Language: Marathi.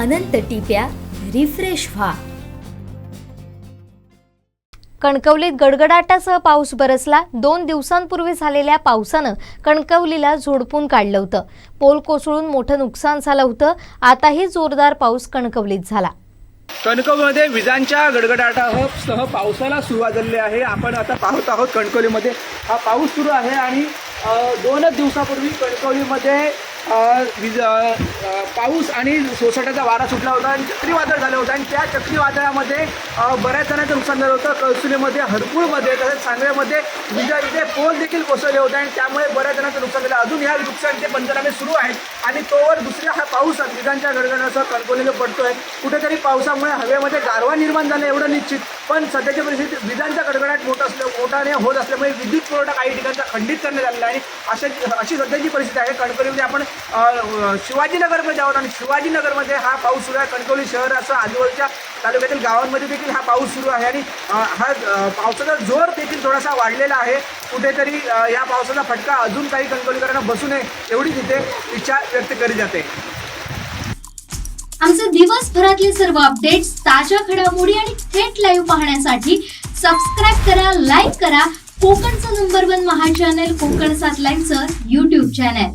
अनंत टिप्या रिफ्रेश व्हा. कणकवलीत गडगडाटासह पाऊस बरसला. दोन दिवसांपूर्वी झालेल्या पावसानं कणकवलीला झोडपून काढलं होतं. पोल कोसळून मोठं नुकसान झालं होतं. आताही जोरदार पाऊस कणकवलीत झाला. कणकवलीमध्ये विजांच्या गडगडाटासह सह पावसाला सुरुवात झालेली आहे. आपण आता पाहत आहोत कणकवलीमध्ये. हा पाऊस सुरू आहे आणि दोनच दिवसापूर्वी कणकवलीमध्ये विज पाऊस आणि सोसाट्याचा वारा सुटला होता आणि चक्रीवादळ झालं होतं. आणि त्या चक्रीवादळामध्ये बऱ्याच जणांचं नुकसान झालं होतं. कळसुलीमध्ये हरपूळमध्ये तसेच सांगव्यामध्ये विजा इथे पोल देखील कोसळले होते आणि त्यामुळे बऱ्याच जणांचं नुकसान झालं. अजून ह्या नुकसानचे पंचनामे सुरू आहेत. आणि तोवर दुसऱ्या हा पाऊस विजांच्या गडगडासह पडतो आहे कुठेतरी पावसामुळे हवेमध्ये गारवा निर्माण झाला एवढं निश्चित. पण सध्याच्या परिस्थितीत विजांचा गडगडाट मोठा असल्या मोठाने होत असल्यामुळे विद्युत पुरवठा काही ठिकाणचा खंडित करण्यात आलेला आहे. अशा अशी सध्याची परिस्थिती आहे. कणकवलीमध्ये आपण शिवाजीनगरमध्ये आहोत आणि शिवाजीनगरमध्ये हा पाऊस सुरू आहे. कणकवली शहरासह आजूबाजूच्या तालुक्यातील गावांमध्ये देखील हा पाऊस सुरू आहे आणि हा पावसाचा जोर देखील थोडासा वाढलेला आहे. कुठेतरी या पावसाचा फटका अजून काही कणकवलीकरांना बसू नये एवढी तिथे इच्छा व्यक्त केली जाते. आमचे दिवसभरातले सर्व अपडेट्स ताज्या घडामोडी आणि थेट लाईव्ह पाहण्यासाठी सबस्क्राईब करा लाईक करा. कोकणचं नंबर वन महा चॅनल कोकण सात लाईव्हचं युट्यूब चॅनल